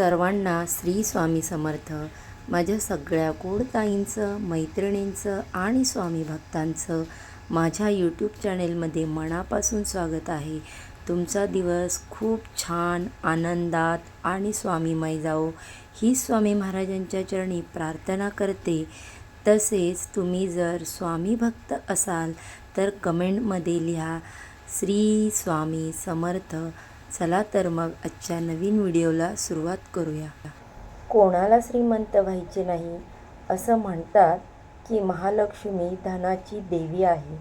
सर्वांना श्री स्वामी समर्थ. माझ्या सगळ्या गोडताईंचं मैत्रिणींचं आणि स्वामी भक्तांचं माझ्या यूट्यूब चॅनेलमध्ये मनापासून स्वागत आहे. तुमचा दिवस खूप छान आनंदात आणि स्वामीमय जाओ ही स्वामी महाराजांच्या चरणी प्रार्थना करते. तसेच तुम्ही जर स्वामी भक्त असाल तर कमेंटमध्ये लिहा श्री स्वामी समर्थ. चला तर मग आजच्या नवीन व्हिडिओला सुरुवात करूया. कोणाला श्रीमंत व्हायचे नाही असं म्हणतात की महालक्ष्मी धनाची देवी आहे.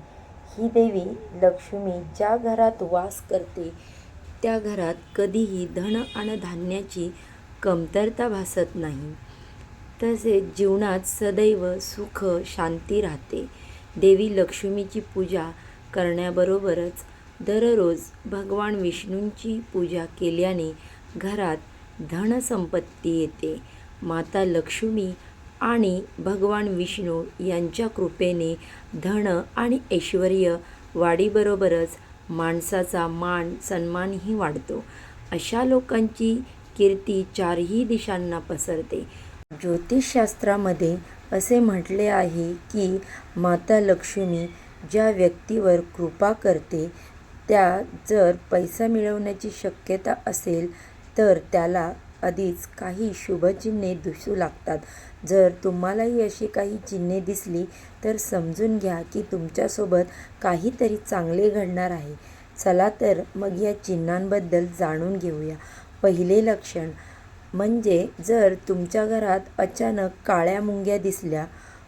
ही देवी लक्ष्मी ज्या घरात वास करते त्या घरात कधीही धन आणि धान्याची कमतरता भासत नाही. तसेच जीवनात सदैव सुख शांती राहते. देवी लक्ष्मीची पूजा करण्याबरोबरच दररोज भगवान विष्णूंची पूजा केल्याने घरात धनसंपत्ती येते. माता लक्ष्मी आणि भगवान विष्णू यांच्या कृपेने धन आणि ऐश्वर वाढीबरोबरच माणसाचा मान सन्मानही वाढतो. अशा लोकांची कीर्ती चारही दिशांना पसरते. ज्योतिषशास्त्रामध्ये असे म्हटले आहे की माता लक्ष्मी ज्या व्यक्तीवर कृपा करते त्या जर पैसा मिळवण्याची शक्यता असेल तर त्याला आधीच काही शुभचिन्हे दिसू लागतात. जर तुम्हालाही अशी काही चिन्हे दिसली तर समजून घ्या की तुमच्यासोबत काहीतरी चांगले घडणार आहे. चला तर मग या चिन्हांबद्दल जाणून घेऊया. पहिले लक्षण म्हणजे जर तुमच्या घरात अचानक काळ्या मुंग्या दिसल्या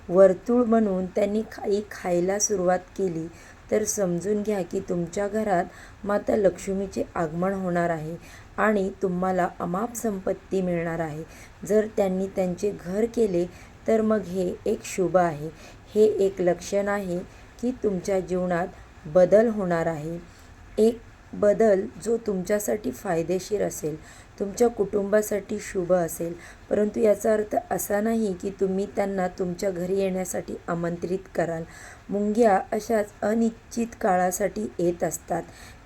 वर्तुळ म्हणून त्यांनी काही खायला सुरुवात केली तर समजून घ्या की तुमच्या घरात माता लक्ष्मीचे आगमन होणार आहे आणि तुम्हाला अमाप संपत्ती मिळणार आहे. जर त्यांनी त्यांचे घर केले तर मग हे एक शुभ आहे. हे एक लक्षण आहे की तुमच्या जीवनात बदल होणार आहे. एक बदल जो तुमच्यासाठी फायदेशीर असेल तुमच्या कुटुंबासाठी शुभ असेल. परंतु याचा अर्थ असा नाही की तुम्ही त्यांना तुमच्या घरी येण्यासाठी आमंत्रित कराल. मुंग्या अशाच अनिश्चित काळासाठी येत असतात.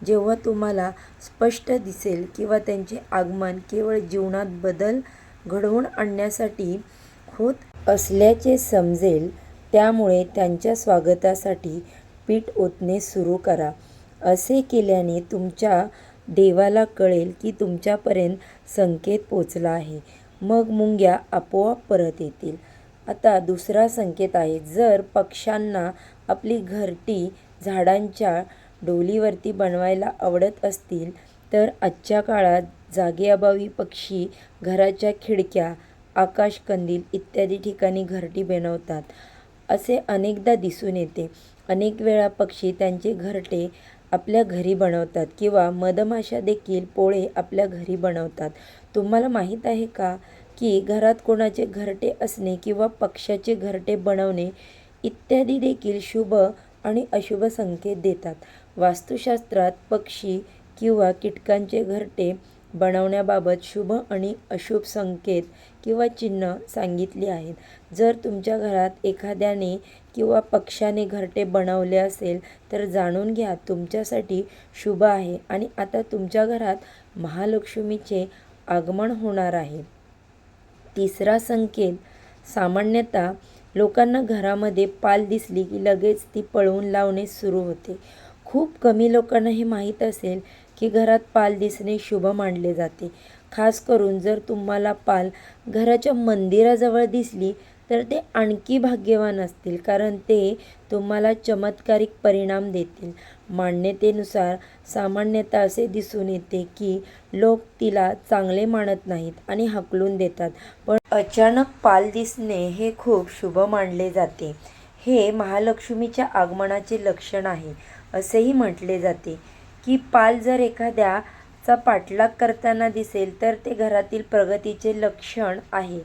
जेव्हा तुम्हाला स्पष्ट दिसेल किंवा त्यांचे आगमन केवळ जीवनात बदल घडवून आणण्यासाठी होत असल्याचे समजेल त्यामुळे त्यांच्या स्वागतासाठी पीठ ओतणे सुरू करा. असे केल्याने तुमच्या देवाला कळेल की तुमच्यापर्यंत संकेत पोचला आहे. मग मुंग्या आपोआप परत येतील. आता दुसरा संकेत आहे. जर पक्ष्यांना आपली घरटी झाडांच्या डोलीवरती बनवायला आवडत असतील तर आजच्या काळात जागेअभावी पक्षी घराच्या खिडक्या आकाशकंदील इत्यादी ठिकाणी घरटी बनवतात. असे अनेकदा दिसून येते. अनेक वेळा पक्षी त्यांचे घरटे आपल्या घरी बनवतात किंवा मधमाशा देखील पोळे आपल्या घरी बनवतात. तुम्हाला माहीत आहे का की घरात कोणाचे घरटे असणे किंवा पक्ष्याचे घरटे बनवणे इत्यादी देखील शुभ आणि अशुभ संकेत देतात. वास्तुशास्त्रात पक्षी किंवा कीटकांचे घरटे बनवण्याबाबत शुभ आणि अशुभ संकेत किंवा चिन्ह सांगितली आहेत. जर तुमच्या घरात एखाद्याने किंवा पक्षाने घरटे बनवले असेल तर जाणून घ्या तुमच्यासाठी शुभ आहे आणि आता तुमच्या घरात महालक्ष्मीचे आगमन होणार आहे. तिसरा संकेत सामान्यतः लोकांना घरामध्ये पाल दिसली की लगेच ती पळवून लावणे सुरू होते. खूप कमी लोकांना हे माहीत असेल की घरात पाल दिसणे शुभ मानले जाते. खास करून जर तुम्हाला पाल घराच्या मंदिराजवळ दिसली तर ते आणखी भाग्यवान असतील कारण ते तुम्हाला चमत्कारिक परिणाम देतील. मान्यतेनुसार सामान्यतः असे दिसून येते की लोक तिला चांगले मानत नाहीत आणि हकलून देतात. पण अचानक पाल दिसणे हे खूप शुभ मानले जाते. हे महालक्ष्मीच्या आगमनाचे लक्षण आहे असेही म्हटले जाते की पाल जर एखाद्याचा पाठलाग करताना दिसेल तर ते घरातील प्रगतीचे लक्षण आहे.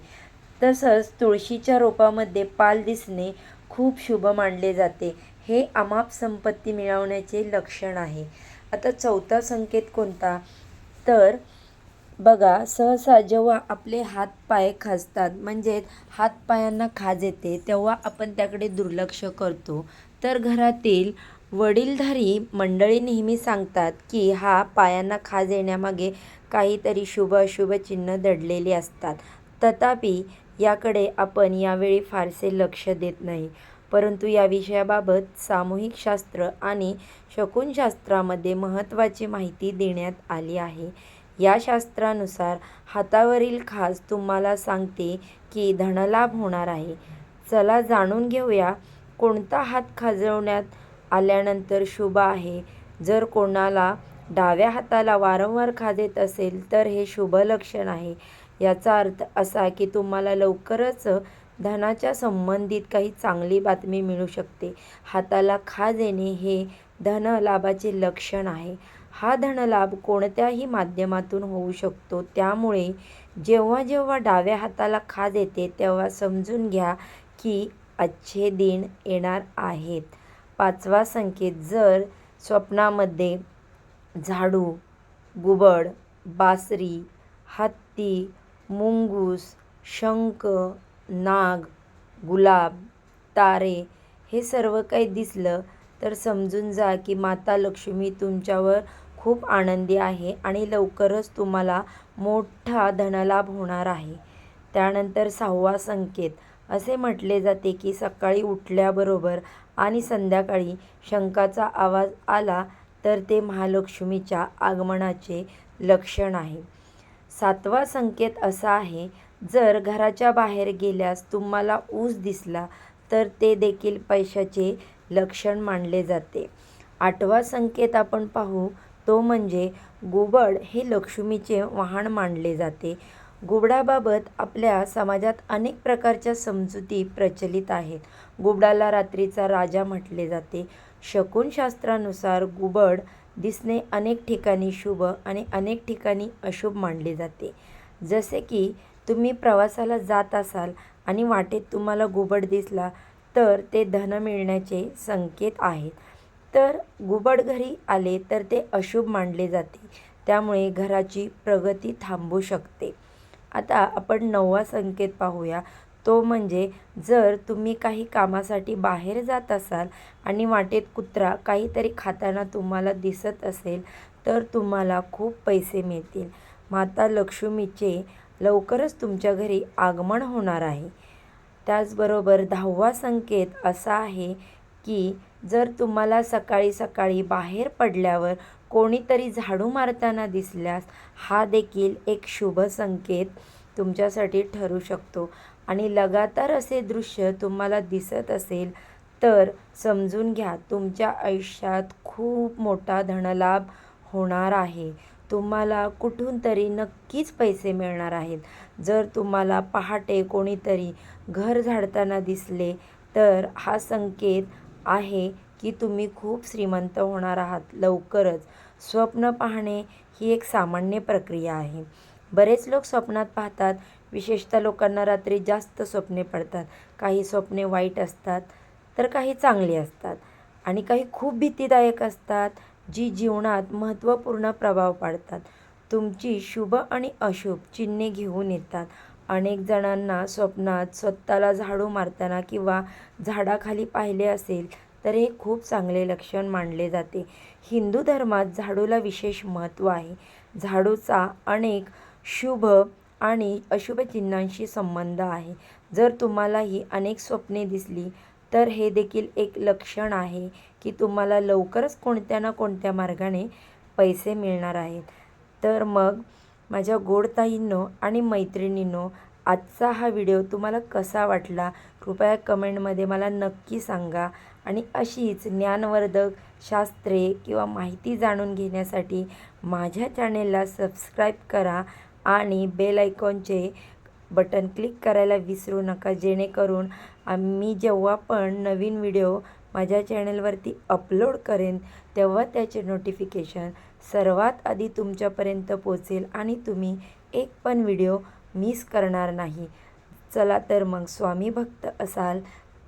तसंच तुळशीच्या रोपामध्ये पाल दिसणे खूप शुभ मानले जाते. हे अमाप संपत्ती मिळवण्याचे लक्षण आहे. आता चौथा संकेत कोणता? तर बघा सहसा जेव्हा आपले हातपाय खाजतात म्हणजे हातपायांना खाज येते तेव्हा आपण त्याकडे दुर्लक्ष करतो. तर घरातील वडीलधारी मंडळी नेहमी सांगतात की हा पायांना खाज येण्यामागे काहीतरी शुभ अशुभ चिन्ह दडलेली असतात. तथापि याकडे आपण यावेळी फारसे लक्ष देत नाही. परंतु या विषयाबाबत सामूहिक शास्त्र आणि शकुनशास्त्रामध्ये महत्त्वाची माहिती देण्यात आली आहे. या शास्त्रानुसार हातावरील खास तुम्हाला सांगते की धनलाभ होणार आहे. चला जाणून घेऊया कोणता हात खाजवण्यात आल्यानंतर शुभ आहे. जर कोणाला डाव्या हाताला वारंवार खाजेत असेल तर हे शुभ लक्षण आहे. याचा अर्थ असा की तुम्हाला लवकरच धनाच्या संबंधित काही चांगली बातमी मिळू शकते. हाताला खाज येणे हे धनलाभाचे लक्षण आहे. हा धनलाभ कोणत्याही माध्यमातून होऊ शकतो. त्यामुळे जेव्हा जेव्हा डाव्या हाताला खाज येते तेव्हा समजून घ्या की अच्छे दिन येणार आहेत. पाचवा संकेत जर स्वप्नामध्ये झाडू घुबड बासरी हत्ती मुंगूस शंख नाग गुलाब तारे हे सर्व काही दिसलं तर समजून जा की माता लक्ष्मी तुमच्यावर खूप आनंदी आहे आणि लवकरच तुम्हाला मोठा धनलाभ होणार आहे. त्यानंतर सहावा संकेत. असे म्हटले जाते की सकाळी उठल्याबरोबर आणि संध्याकाळी शंखाचा आवाज आला तर ते महालक्ष्मीच्या आगमनाचे लक्षण आहे. सातवा संकेत असा आहे जर घराच्या बाहेर गेल्यास तुम्हाला ऊस दिसला तर ते देखील पैशाचे लक्षण मानले जाते. आठवा संकेत आपण पाहू तो म्हणजे गुबड हे लक्ष्मीचे वाहन मानले जाते. गुबडाबाबत आपल्या समाजात अनेक प्रकारच्या समजुती प्रचलित आहेत. गुबडाला रात्रीचा राजा म्हटले जाते. शकुनशास्त्रानुसार गुबड दिसणे अनेक ठिकाणी शुभ आणि अनेक ठिकाणी अशुभ मानले जाते. जसे की तुम्ही प्रवासाला जात असाल आणि वाटेत तुम्हाला घुबड दिसला तर ते धन मिळण्याचे संकेत आहेत. तर घुबड घरी आले तर ते अशुभ मानले जाते. त्यामुळे घराची प्रगती थांबू शकते. आता आपण नववा संकेत पाहूया. तो म्हणजे जर तुम्ही काही कामासाठी बाहेर जात असाल आणि वाटेत कुत्रा काहीतरी खाताना तुम्हाला दिसत असेल तर तुम्हाला खूप पैसे मिळतील. माता लक्ष्मीचे लवकरच तुमच्या घरी आगमन होणार आहे. त्याचबरोबर दहावा संकेत असा आहे की जर तुम्हाला सकाळी सकाळी बाहेर पडल्यावर कोणीतरी झाडू मारताना दिसल्यास हा देखील एक शुभ संकेत तुमच्यासाठी ठरू शकतो. आणि लगातार असे दृश्य तुम्हाला दिसत असेल तर समजून घ्या तुमच्या आयुष्यात खूप मोठा धनलाभ होणार आहे. तुम्हाला कुठून तरी नक्कीच पैसे मिळणार आहेत. जर तुम्हाला पहाटे कोणीतरी घर झाडताना दिसले तर हा संकेत आहे की तुम्ही खूप श्रीमंत होणार आहात लवकरच. स्वप्न पाहणे ही एक सामान्य प्रक्रिया आहे. बरेच लोक स्वप्नात पाहतात. विशेषतः लोकांना रात्री जास्त स्वप्ने पडतात. काही स्वप्ने वाईट असतात तर काही चांगली असतात. आणि काही खूप भीतीदायक असतात जी जीवनात महत्त्वपूर्ण प्रभाव पाडतात. तुमची शुभ आणि अशुभ चिन्हे घेऊन येतात. अनेक जणांना स्वप्नात स्वतःला झाडू मारताना किंवा झाडाखाली पाहिले असेल तर हे खूप चांगले लक्षण मानले जाते. हिंदू धर्मात झाडूला विशेष महत्त्व आहे. झाडूचा अनेक शुभ आणि अशुभ चिन्हांशी संबंध आहे. जर तुम्हाला ही अनेक स्वप्ने दिसली तर हे देखील एक लक्षण आहे की तुम्हाला लवकरच कोणत्या ना कोणत्या मार्गाने पैसे मिळणार आहेत. तर मग माझ्या गोडताईंनो आणि मैत्रिणींनो आजचा हा व्हिडिओ तुम्हाला कसा वाटला? कृपया कमेंटमध्ये मला नक्की सांगा आणि अशीच ज्ञानवर्धक शास्त्रे किंवा माहिती जाणून घेण्यासाठी माझ्या चॅनेलला सबस्क्राईब करा आणि बेल आयकॉनचे बटन क्लिक करायला विसरू नका. जेणेकरून आम्ही जेव्हा पण नवीन व्हिडिओ माझ्या चॅनलवरती अपलोड करेन तेव्हा त्याचे नोटिफिकेशन सर्वात आधी तुमच्यापर्यंत पोचेल आणि तुम्ही एक पण व्हिडिओ मिस करणार नाही. चला तर मग स्वामी भक्त असाल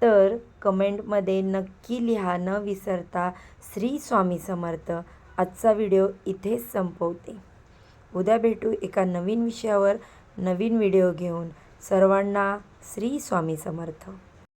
तर कमेंटमध्ये नक्की लिहा. न विसरता श्री स्वामी समर्थ. आजचा व्हिडिओ इथेच संपवते. उद्या भेटू एका नवीन विषयावर नवीन व्हिडिओ घेऊन. सर्वांना श्री स्वामी समर्थ.